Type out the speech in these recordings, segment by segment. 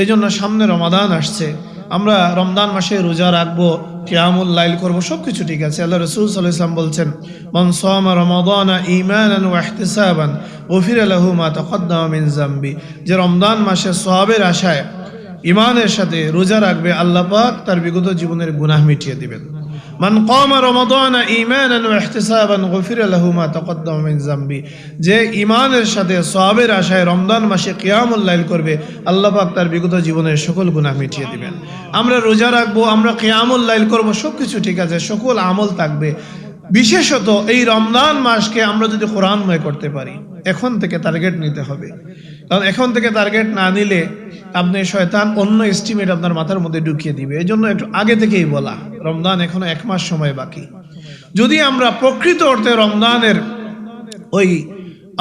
এই জন্য সামনে রমাদান আসছে। আমরা রমদান মাসে রোজা রাখব, কিয়ামুল লাইল করব সব কিছু ঠিক আছে। আল্লাহ রসুল সাল্লাহ বলছেন, মন সোমা রমাদানা ইমান ওয়াহতিসাবান গফির লাহু মা তাকদ্দামা মিন জামবি যে রমদান মাসে সোহাবের আশায় ইমানের সাথে রোজা রাখবে, আল্লাহ পাক তার বিগত জীবনের গুনাহ মিটিয়ে দিবেন। মান কমা রমাদানা ইমানান গফির মিন যে ইমানের সাথে সওয়াবের আশায় রমজান মাসে কিয়ামুল লাইল করবে, আল্লাহ পাক তার বিগত জীবনের সকল গুনাহ মিটিয়ে দিবেন। আমরা রোজা রাখব, আমরা কিয়ামুল লাইল করব সব কিছু ঠিক আছে, সকল আমল থাকবে। বিশেষত এই রমজান মাসকে আমরা যদি কোরআনময় করতে পারি, এখন থেকে টার্গেট নিতে হবে। কারণ এখন থেকে টার্গেট না নিলে আপনি শয়তান অন্য এস্টিমেট আপনার মাথার মধ্যে ঢুকিয়ে দিবে। এই জন্য একটু আগে থেকেই বলা, রমজান এখনও এক মাস সময় বাকি। যদি আমরা প্রকৃত অর্থে রমজানের ওই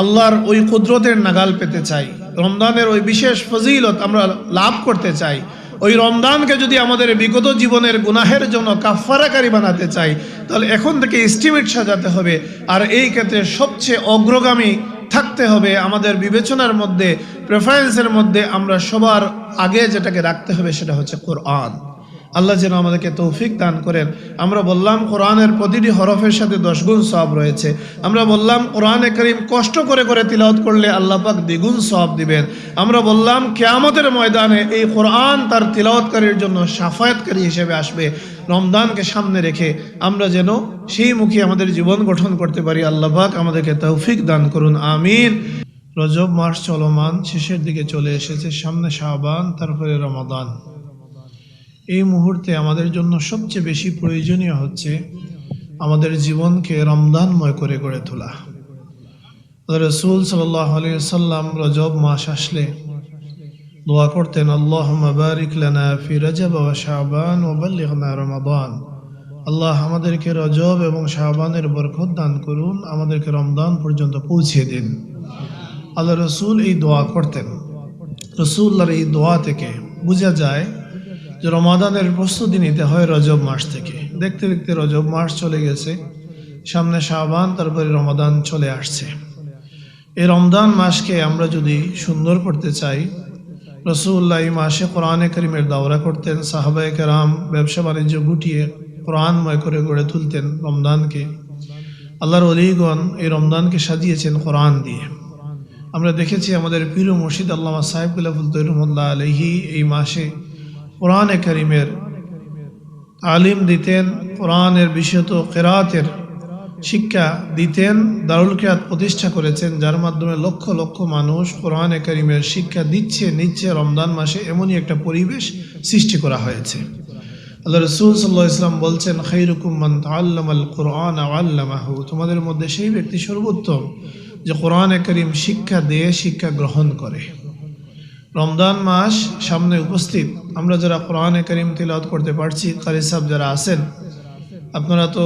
আল্লাহর ওই কুদরতের নাগাল পেতে চাই, রমজানের ওই বিশেষ ফজিলত আমরা লাভ করতে চাই ওই রমদানকে যদি আমাদের বিগত জীবনের গুনাহের জন্য কাফারাকারী বানাতে চাই, তাহলে এখন থেকে এস্টিমেট সাজাতে হবে। আর এই ক্ষেত্রে সবচেয়ে অগ্রগামী থাকতে হবে আমাদের বিবেচনার মধ্যে প্রেফারেন্সের মধ্যে আমরা সবার আগে যেটাকে রাখতে হবে সেটা হচ্ছে কোরআন। আল্লাহ যেন আমাদেরকে তৌফিক দান করেন। আমরা বললাম, কোরআনের প্রতিটি হরফের সাথে দশ গুণ সব রয়েছে। আমরা বললাম, কোরআনে করিম কষ্ট করে করে তিলাওয়াত করলে আল্লাহ পাক দ্বিগুণ সব দিবেন। আমরা বললাম, কেয়ামতের ময়দানে এই কোরআন তার তিলাওয়াতকারীর জন্য সাফায়াতকারী হিসেবে আসবে। রমদানকে সামনে রেখে আমরা যেন সেই মুখে আমাদের জীবন গঠন করতে পারি। আল্লাহ পাক আমাদেরকে তৌফিক দান করুন। আমিন। রজব মাস চলমান, শেষের দিকে চলে এসেছে সামনে শাহবান তারপরে রমাদান। এই মুহূর্তে আমাদের জন্য সবচেয়ে বেশি প্রয়োজনীয় হচ্ছে আমাদের জীবনকে রমদানময় করে গড়ে তোলা। রসুল সাল্লাহ সাল্লাম রজব মাস আসলে দোয়া করতেন আল্লাহ বারিক লানা শাবান ও বাল্লিগনা রমাদান। আল্লাহ আমাদেরকে রজব এবং শাহবানের বরকত দান করুন, আমাদেরকে রমদান পর্যন্ত পৌঁছে দিন। আল্লাহ রসুল এই দোয়া করতেন। রসুল্লার এই দোয়া থেকে বোঝা যায় যে রমাদানের প্রস্তুতি নিতে হয় রজব মাস থেকে। দেখতে দেখতে রজব মাস চলে গেছে। সামনে শাহবান তারপরে রমাদান চলে আসছে। এই রমদান মাসকে আমরা যদি সুন্দর করতে চাই রসুল্লাহ মাসে কোরআনে করিমের দাওরা করতেন, সাহাবায়ে কেরাম ব্যবসা বাণিজ্য গুটিয়ে কোরআনময় করে গড়ে তুলতেন রমদানকে আল্লাহর অলিগণ এই রমদানকে সাজিয়েছেন কোরআন দিয়ে। আমরা দেখেছি আমাদের পীর মুর্শিদ সাহেবুল্লাহ তৈরুমুল্লাহ আলহি এই মাসে কোরআনে করিমের আলিম দিতেন, কোরআনের বিশেষত কেরাতের শিক্ষা দিতেন, দারুল কেরাত প্রতিষ্ঠা করেছেন, যার মাধ্যমে লক্ষ লক্ষ মানুষ কোরআনে করিমের শিক্ষা দিচ্ছে, নিচ্ছে, রমজান মাসে এমনই একটা পরিবেশ সৃষ্টি করা হয়েছে। আল্লাহ রসুল সাল্লাহ ইসলাম বলছেন খৈরুকুম্মান আল্লাম আল কোরআন আল্লামাহু। তোমাদের মধ্যে সেই ব্যক্তি সর্বোত্তম যে কোরআনে করিম শিক্ষা দিয়ে, শিক্ষা গ্রহণ করে। রমজান মাস সামনে উপস্থিত। আমরা যারা কোরআনে করিম তিলাওয়াত করতে পারছি কারি সাহেব যারা আছেন, আপনারা তো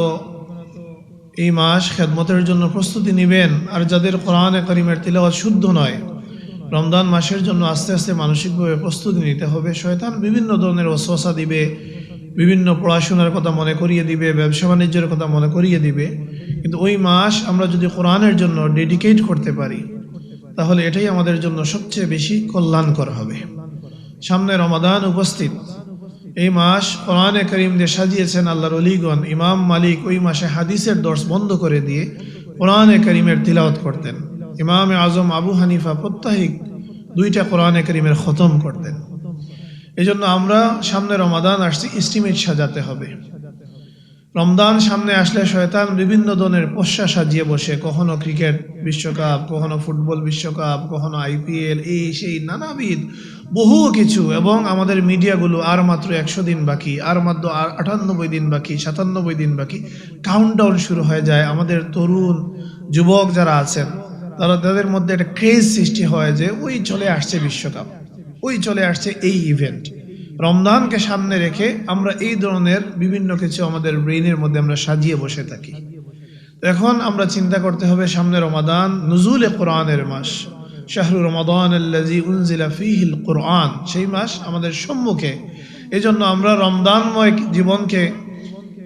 এই মাস খেদমতের জন্য প্রস্তুতি নেবেন। আর যাদের কোরআনে করিমের তিলাওয়াত শুদ্ধ নয়, রমজান মাসের জন্য আস্তে আস্তে মানসিকভাবে প্রস্তুতি নিতে হবে। শয়তান বিভিন্ন ধরনের অশ্বাসা দিবে, বিভিন্ন পড়াশোনার কথা মনে করিয়ে দিবে, ব্যবসা বাণিজ্যের কথা মনে করিয়ে দিবে। কিন্তু ওই মাস আমরা যদি কোরআনের জন্য ডেডিকেট করতে পারি তাহলে এটাই আমাদের জন্য সবচেয়ে বেশি কল্যাণকর হবে। সামনে রমাদান উপস্থিত। এই মাস কোরআনে করিম দিয়ে সাজিয়েছেন আল্লাহর অলিগণ ইমাম মালিক ওই মাসে হাদিসের দর্শ বন্ধ করে দিয়ে কোরআনে করিমের তিলাওয়াত করতেন। ইমাম আজম, আবু হানিফা প্রত্যাহিক দুইটা কোরআনে করিমের খতম করতেন। এই আমরা সামনে রমাদান আসছি ইস্টিমেট সাজাতে হবে। রমদান সামনে আসলে শয়তান বিভিন্ন ধরনের পোষা সাজিয়ে বসে। কখনো ক্রিকেট বিশ্বকাপ, কখনো ফুটবল বিশ্বকাপ, কখনো আইপিএল এই সেই নানাবিধ, বহু কিছু। এবং আমাদের মিডিয়াগুলো আর মাত্র একশো দিন বাকি, আর মাত্র আটানব্বই দিন বাকি, সাতানব্বই দিন বাকি। কাউন্টডাউন শুরু হয়ে যায়। আমাদের তরুণ যুবক যারা আছেন, তারা তাদের মধ্যে একটা ক্রেজ সৃষ্টি হয় যে, ওই চলে আসছে বিশ্বকাপ। ওই চলে আসছে এই ইভেন্ট রমজানকে সামনে রেখে আমরা এই ধরনের বিভিন্ন কিছু আমাদের ব্রেইনের মধ্যে আমরা সাজিয়ে বসে থাকি। এখন আমরা চিন্তা করতে হবে সামনে রমাদান, নজুলে কোরআনের মাস। শাহরু রমাদান কোরআন। সেই মাস আমাদের সম্মুখে। এই জন্য আমরা রমদানময় জীবনকে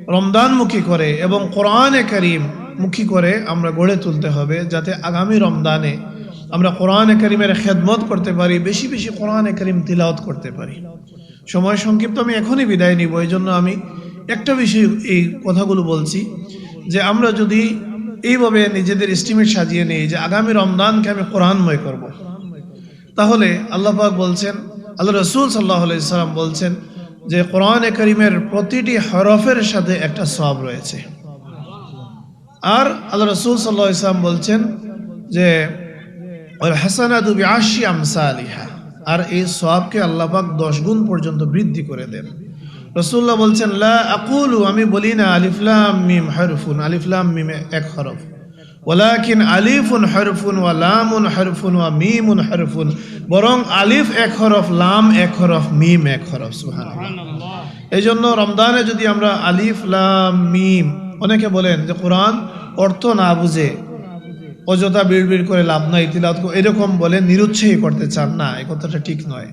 রমদানমুখী করে এবং কোরআনে করিম মুখী করে আমরা গড়ে তুলতে হবে যাতে আগামী রমদানে আমরা কোরআনে করিমের খেদমত করতে পারি, বেশি বেশি কোরআনে করিম তিলাওয়াত করতে পারি। সময় সংক্ষিপ্ত, আমি এখনই বিদায় নিব এই জন্য আমি একটা বিষয় এই কথাগুলো বলছি যে আমরা যদি এইভাবে নিজেদের এস্টিমেট সাজিয়ে নিই যে আগামী রমদানকে আমি কোরআনময় করব। তাহলে আল্লাহ পাক বলছেন, আল্লাহ রসুল সাল্লাহ সাল্লাম বলছেন যে কোরআনে করিমের প্রতিটি হরফের সাথে একটা সব রয়েছে আর আল্লাহ রসুল সাল্লাহ ইসলাম বলছেন যে হাসানাদু আশি আমসা আলিহা আর এই সবকে আল্লাহ পাক দশ গুণ পর্যন্ত বৃদ্ধি করে দেন। রসুল্লাহ বলছেন লা আকুলু আমি বলি না আলিফলাম মিম হরফুন আলিফলাম মিম এক হরফ। ওলাকিন আলিফুন হরফুন ওয়া লামুন হরফুন ওয়া মিমুন হরফুন বরং আলিফ এক হরফ লাম এক হরফ মিম এক হরফ সুবহানাল্লাহ। এই জন্য রমদানে যদি আমরা আলিফ লাম মিম অনেকে বলেন যে কোরআন অর্থ না বুঝে অযথা বিড়বিড় করে লাভ নাই, তিলাওয়াত এরকম বলে নিরুৎসাহী করতে চান। না এই কথাটা ঠিক নয়।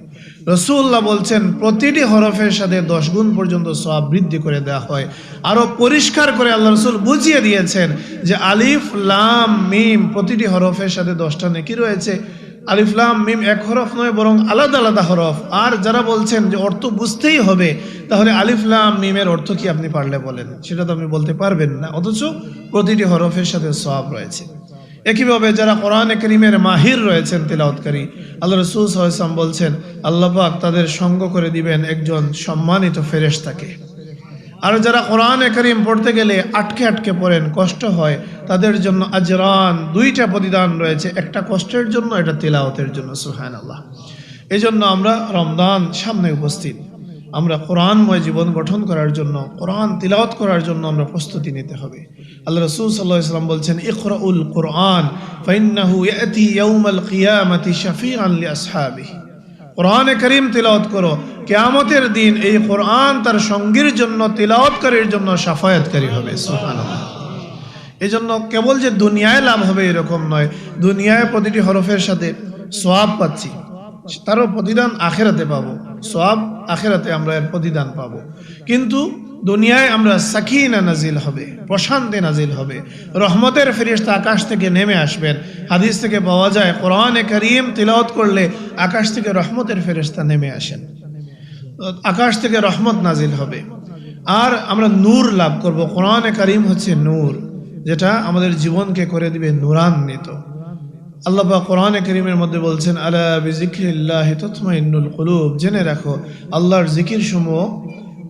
রসুল্লাহ বলছেন, প্রতিটি হরফের সাথে দশ গুণ পর্যন্ত সব বৃদ্ধি করে দেওয়া হয়। আরও পরিষ্কার করে আল্লাহ রসুল বুঝিয়ে দিয়েছেন যে আলিফ, লাম, মিম প্রতিটি হরফের সাথে দশটা নেকি রয়েছে। আলিফ, লাম, মিম এক হরফ নয়, বরং আলাদা আলাদা হরফ। আর যারা বলছেন যে অর্থ বুঝতেই হবে, তাহলে আলিফ, লাম, মিমের অর্থ কি আপনি পারলে বলেন? সেটা তো আপনি বলতে পারবেন না, অথচ প্রতিটি হরফের সাথে সব রয়েছে। একইভাবে যারা কোরআনে করিমের মাহির রয়েছেন তিলাওতকারী আল্লাহ রসুল সাল্লাম বলছেন, আল্লাহ পাক তাদের সঙ্গ করে দিবেন একজন সম্মানিত ফেরেশতাকে। আর যারা কোরআনে করিম পড়তে গেলে আটকে আটকে পড়েন, কষ্ট হয়, তাদের জন্য আজরান দুইটা প্রতিদান রয়েছে, একটা কষ্টের জন্য এটা তিলাওতের জন্য সুহান আল্লাহ এই আমরা রমদান সামনে উপস্থিত। আমরা কোরআনময় জীবন গঠন করার জন্য, কোরআন তিলাওয়াত করার জন্য আমরা প্রস্তুতি নিতে হবে। আল্লাহ রসুল সাল্লাহ ইসলাম বলছেন, ইকরাউল কোরআন, ফাইন্নাহু কোরআনে করিম তিলাওয়াত করো, কেয়ামতের দিন এই কোরআন তার সঙ্গীর জন্য, তিলাওয়াতকারীর জন্য সাফায়াতকারী হবে। এই জন্য কেবল যে দুনিয়ায় লাভ হবে এরকম নয়, দুনিয়ায় প্রতিটি হরফের সাথে সোয়াব পাচ্ছি। তারও প্রতিদান আখেরাতে পাবো। সব আখেরাতে আমরা এর প্রতিদান পাবো। কিন্তু দুনিয়ায় আমরা সাকিনা নাজিল হবে, প্রশান্তি নাজিল হবে। রহমতের ফেরিস্তা আকাশ থেকে নেমে আসবেন। হাদিস থেকে পাওয়া যায়, কোরআনে করিম তিলাওয়াত করলে আকাশ থেকে রহমতের ফেরিস্তা নেমে আসেন। আকাশ থেকে রহমত নাজিল হবে। আর আমরা নূর লাভ করব। কোরআনে করিম হচ্ছে নূর, যেটা আমাদের জীবনকে করে দিবে নূরান্বিত। আল্লাহ পাক কোরআনে করিমের মধ্যে বলছেন, আলা বিজিক্রিল্লাহ তৎমাইন্নুল কুলুব। জেনে রাখো, আল্লাহর জিকির সমূহ,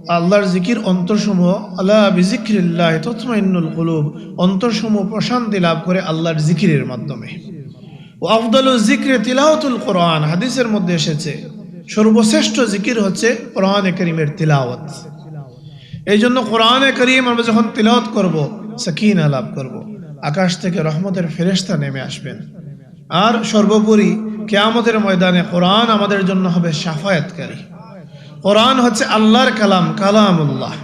আল্লাহর জিকির অন্তরসমূহ আল্লাহ বিজিক্রিল্লাহ তৎমাইন্নুল কুলুব। অন্তরসমূহ প্রশান্তি লাভ করে আল্লাহর জিকিরের মাধ্যমে। ও আফদল জিক্রে তিলাওয়াতুল কোরআন। হাদিসের মধ্যে এসেছে, সর্বশ্রেষ্ঠ জিকির হচ্ছে কোরআনে করিমের তিলাওয়াত। এই জন্য কোরআনে করিম আমরা যখন তিলাওয়াত করব, সাকিনা লাভ করব। আকাশ থেকে রহমতের ফেরেশতা নেমে আসবেন। আর সর্বোপরি কেয়ামতের ময়দানে কোরআন আমাদের জন্য হবে সাফায়াতকারী কোরআন হচ্ছে আল্লাহর কালাম, কালামুল্লাহ।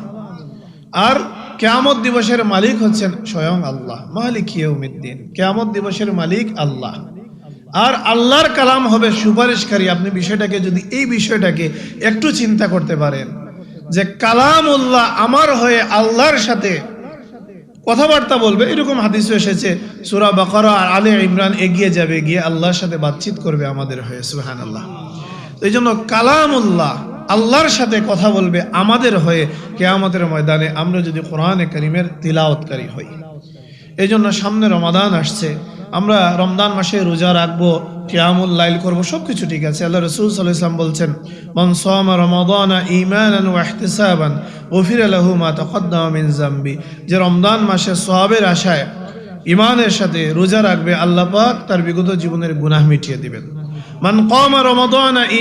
আর কেয়ামত দিবসের মালিক হচ্ছেন স্বয়ং আল্লাহ, মালিক ইয়ৌমিদ্দিন কেয়ামত দিবসের মালিক আল্লাহ। আর আল্লাহর কালাম হবে সুপারিশকারী। আপনি বিষয়টাকে যদি এই বিষয়টাকে একটু চিন্তা করতে পারেন, যে কালামুল্লাহ আমার হয়ে আল্লাহর সাথে কথাবার্তা বলবে, এরকম হাদিসও এসেছে। সুরা বাকরা আর আলে ইমরান এগিয়ে যাবে, গিয়ে আল্লাহর সাথে বাতচিত করবে আমাদের হয়ে সুহান আল্লাহ এই জন্য কালামুল্লাহ, আল্লাহর সাথে কথা বলবে আমাদের হয়ে, কেয়ামতের ময়দানে আমরা যদি কোরআনে করিমের তিলাওতকারী হই। এই জন্য সামনে রমাদান আসছে আমরা রমদান মাসে রোজা রাখব, কিয়ামুল লাইল করব সব কিছু ঠিক আছে। আল্লাহ রসুল সাল্লাহ ইসলাম বলছেন, মন সোমা রমাদানা ইমান ওয়াহতিসাবান ওফির গফির লাহু মা তাকদ্দামা মিন জামবি যে রমদান মাসে সোহাবের আশায় ইমানের সাথে রোজা রাখবে, আল্লাহ পাক তার বিগত জীবনের গুনাহ মিটিয়ে দিবেন। মান কমা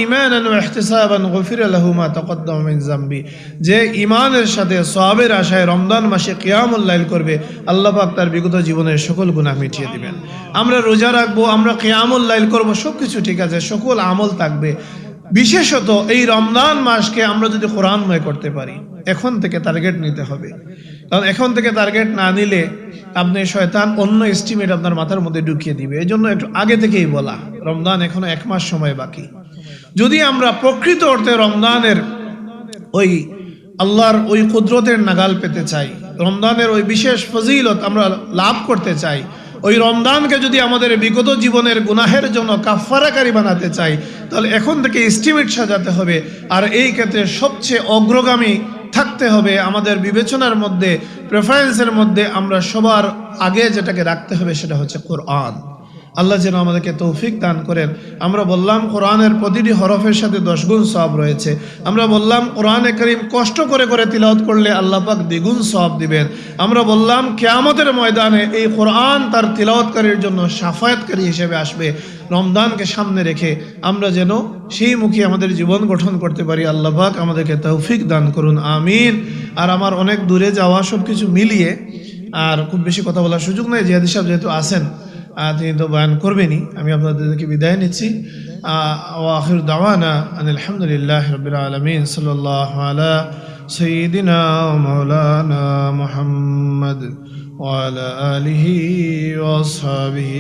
ইমানান ওয়া ইহতিসাবান গুফিরা লাহু মা তাকদ্দাম মিন যামবি। যে ঈমানের সাথে সওয়াবের আশায় রমজান মাসে কিয়ামুল লাইল করবে, আল্লাহ পাক তার বিগত জীবনের সকল গুনাহ মিটিয়ে দিবেন। আমরা রোজা রাখব, আমরা কিয়ামুল লাইল করব সব কিছু ঠিক আছে, সকল আমল থাকবে। বিশেষত এই রমজান মাসকে আমরা যদি কোরআনময় করতে পারি, এখন থেকে টার্গেট নিতে হবে। কারণ এখন থেকে টার্গেট না নিলে আপনি শয়তান অন্য এস্টিমেট আপনার মাথার মধ্যে ঢুকিয়ে দিবে। এই জন্য একটু আগে থেকেই বলা, রমজান এখনও এক মাস সময় বাকি। যদি আমরা প্রকৃত অর্থে রমজানের ওই আল্লাহর ওই কুদরতের নাগাল পেতে চাই, রমজানের ওই বিশেষ ফজিলত আমরা লাভ করতে চাই ওই রমদানকে যদি আমাদের বিগত জীবনের গুনাহের জন্য কাফারাকারী বানাতে চাই, তাহলে এখন থেকে এস্টিমেট সাজাতে হবে। আর এই ক্ষেত্রে সবচেয়ে অগ্রগামী থাকতে হবে আমাদের বিবেচনার মধ্যে প্রেফারেন্সের মধ্যে আমরা সবার আগে যেটাকে রাখতে হবে সেটা হচ্ছে কোরআন। আল্লাহ যেন আমাদেরকে তৌফিক দান করেন। আমরা বললাম কোরআনের প্রতিটি হরফের সাথে দশগুণ সব রয়েছে। আমরা বললাম কোরআনে করিম কষ্ট করে করে তিলাওয়াত করলে আল্লাহ পাক দ্বিগুণ সব দিবেন। আমরা বললাম কেয়ামতের ময়দানে এই কোরআন তার তিলাওয়াতকারীর জন্য সাফায়াতকারী হিসেবে আসবে। রমদানকে সামনে রেখে আমরা যেন সেই মুখে আমাদের জীবন গঠন করতে পারি। আল্লাহ পাক আমাদেরকে তৌফিক দান করুন আমিন। আর আমার অনেক দূরে যাওয়া সব কিছু মিলিয়ে আর খুব বেশি কথা বলার সুযোগ নেই। জিয়াদি সাহেব যেহেতু আহ, তিনি তো বয়ান করবেনই আমি আপনাদেরকে বিদায় নিচ্ছি আখির দাওয়ানা আলহামদুলিল্লাহ রবিল আলমিন সাল্লাহ আলা সঈদিনা মৌলানা মোহাম্মদ وعلى آله وأصحابه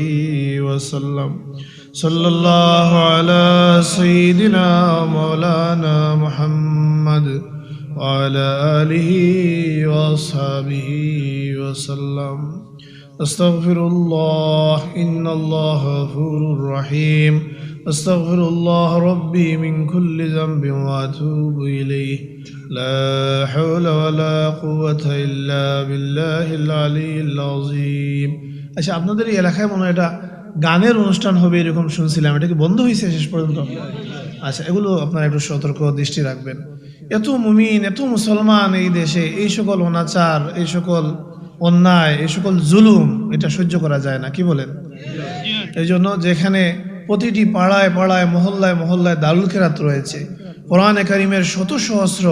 وسلم صلى الله على سيدنا مولانا محمد وعلى آله وأصحابه وسلم أستغفر الله إن الله غفور رحيم. أستغفر الله ربي من كل ذنب وأتوب إليه. لا حول ولا قوة إلا بالله العلي العظيم. আচ্ছা আপনাদের এই এলাকায় মনে এটা গানের অনুষ্ঠান হবে এরকম শুনছিলাম। এটা কি বন্ধ হয়েছে শেষ পর্যন্ত? আচ্ছা এগুলো আপনারা একটু সতর্ক দৃষ্টি রাখবেন। এত মুমিন, এত মুসলমান এই দেশে, এই সকল অনাচার, এই সকল অন্যায়, এই সকল জুলুম, এটা সহ্য করা যায় না। কি বলেন? এই জন্য যেখানে প্রতিটি পাড়ায় পাড়ায়, মহল্লায় মহল্লায় দারুল খেরাত রয়েছে, কোরআনে কারিমের শত সহস্র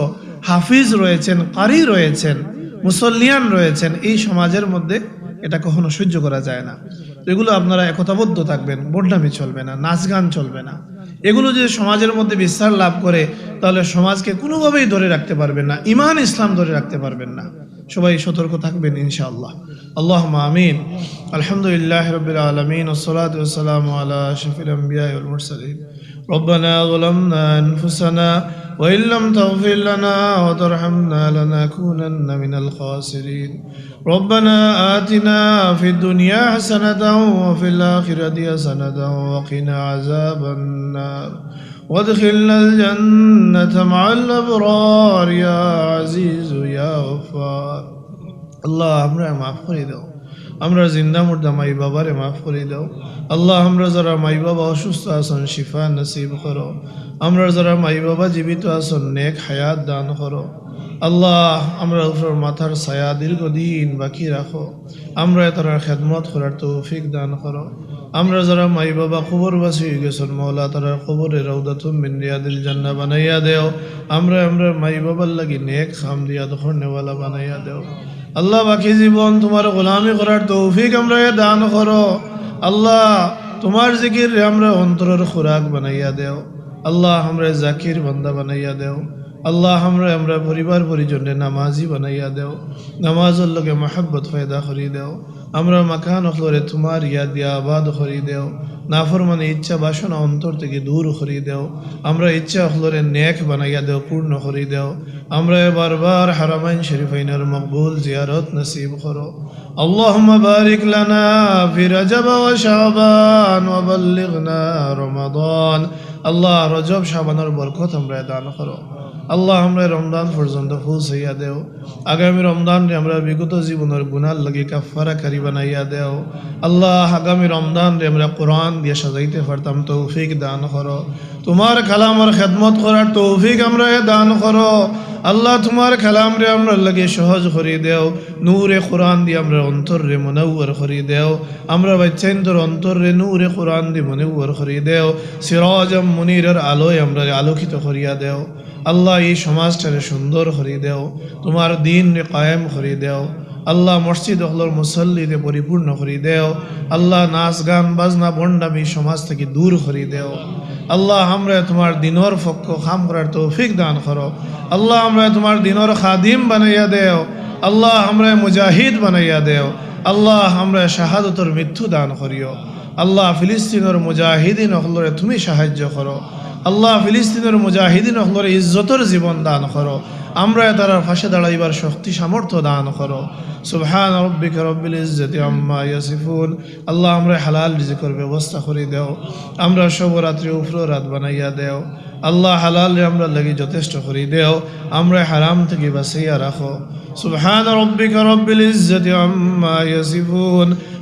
হাফিজ রয়েছেন, কারি রয়েছেন, মুসল্লিয়ান রয়েছেন, এই সমাজের মধ্যে এটা কখনো সহ্য করা যায় না। এগুলো আপনারা একতাবদ্ধ থাকবেন বড্ডামি চলবে না, নাচ গান চলবে না। এগুলো যদি সমাজের মধ্যে বিস্তার লাভ করে, তাহলে সমাজকে কোনোভাবেই ধরে রাখতে পারবেন না, ইমান ইসলাম ধরে রাখতে পারবেন না। সবাই সতর্ক থাকবেন ইনশাআল্লাহ আল্লাহ আমিন আলহামদুলিল্লাহ রবিল আলমিন ওসলাত ওসালাম আলা শফিল আম্বিয়া মুরসালিন ربنا ظلمنا أنفسنا وإن لم تغفر لنا وترحمنا لنكونن من الخاسرين ربنا آتنا في الدنيا حسنة وفي الآخرة حسنة وقنا عذاب النار وادخلنا الجنة مع الأبرار يا عزيز يا غفار আল্লাহ আমরা মাফ করে দাও আমরা জিন্দা মুর্দা মাই বাবারে মাফ করে দাও আল্লাহ আমরা যারা মাই বাবা অসুস্থ আছেন শিফা নসিব করো আমরা যারা মাই বাবা জীবিত আছেন নেক হায়াত দান করো আল্লাহ আমরা উপর মাথার ছায়া দীর্ঘদিন বাকি রাখো আমরা তার খেদমত করার তৌফিক দান করো আমরা যারা মাই বাবা খবর বাসি গেছেন মৌলা তারা খবরে রৌদাতুম মিন্দিয়াদিল জান্না বানাইয়া দেও আমরা আমরা মাই বাবার লাগি নেক খাম দিয়া দখর নেওয়ালা বানাইয়া দেও আল্লাহ বাকি জীবন তোমার গোলামি করার তৌফিক আমরা দান করো আল্লাহ তোমার জিকির আমরা অন্তরের খোরাক বানাইয়া দেও আল্লাহ আমরা জাকির বান্দা বানাইয়া দেও আল্লাহ আমরা আমরা পরিবার পরিজনে নামাজি বানাইয়া দেও নামাজের লগে মহাব্বত ফায়দা করি দেও আমরা মাকান অখলরে তোমার ইয়া দিয়া আবাদ করি দেও নাফরমানে ইচ্ছা বাসনা অন্তর থেকে দূর করি দেও আমরা ইচ্ছা অখলরে নেক বানাইয়া দেও পূর্ণ করি দেও আমরা বারবার হারামাইন শরীফাইনের মকবুল জিয়ারত নসিব করো اللهم بارك لنا في رجب وشعبان وبلغنا رمضان আল্লাহ রজব শাবানোর বরকত আমরা দান করো আল্লাহ আমরা রমজান পর্যন্ত পৌঁছাইয়া দেও আগামী রমজান রে আমরা বিগত জীবনের গুনার লাগি কাফারা কারি বানাইয়া দেও আল্লাহ আগামী রমজান রে আমরা কোরআন দিয়ে সাজাইতে পারতাম তৌফিক দান করো তোমার কালামর খেদমত করার তৌফিক আমরা দান করো। আল্লাহ তোমার কালাম রে আমরা লাগে সহজ করি দেও। নূরে কোরআন দিয়ে আমরা অন্তর রে মনৌর করি দেও। আমরা বাচ্চাইন্তর অন্তর রে নূরে কোরআন দিয়ে মনৌর করি দেও। সিরাজম মুনিরের আলোয় আমরা আলোকিত করিয়া দেও। আল্লাহ এই সমাজটারে সুন্দর করি দেও। তোমার দিন রে কায়েম করি দেও। আল্লাহ মসজিদ হলর মুসল্লিতে পরিপূর্ণ করি দেও। আল্লাহ নাচ গান, বাজনা বন্ডামি সমাজ থেকে দূর করি দেও। আল্লাহ আমরা তোমার দিনর পক্ষ, খাম করার তৌফিক দান করো। আল্লাহ আমরা তোমার দিনর খাদিম বানাইয়া দেও। আল্লাহ আমরা মুজাহিদ বানাইয়া দেও। আল্লাহ আমরা শাহাদতর মৃত্যু দান করিও। আল্লাহ ফিলিস্তিনের মুজাহিদিন হলরে তুমি সাহায্য করো। আল্লাহ ফিলিস্তিনের মুজাহিদিন হলরে ইজ্জতর জীবন দান করো। আমরা তারার ফাঁসে দাঁড়াইবার শক্তি, সামর্থ্য দান করো। সুবহান রব্বিক রব্বিল ইজ্জতি আম্মা ইয়াসিফুন। আল্লাহ আমরা হালাল রিজিকর ব্যবস্থা করে দেও। আমরা সব রাত্রি উফরো রাত বানাইয়া দেও। আল্লাহ হালাল আমরা লাগি যথেষ্ট করে দেও। আমরা হারাম থেকে বাঁচাইয়া রাখো। সুবহান রব্বিক রব্বিল ইজ্জতি আম্মা ইয়াসিফুন।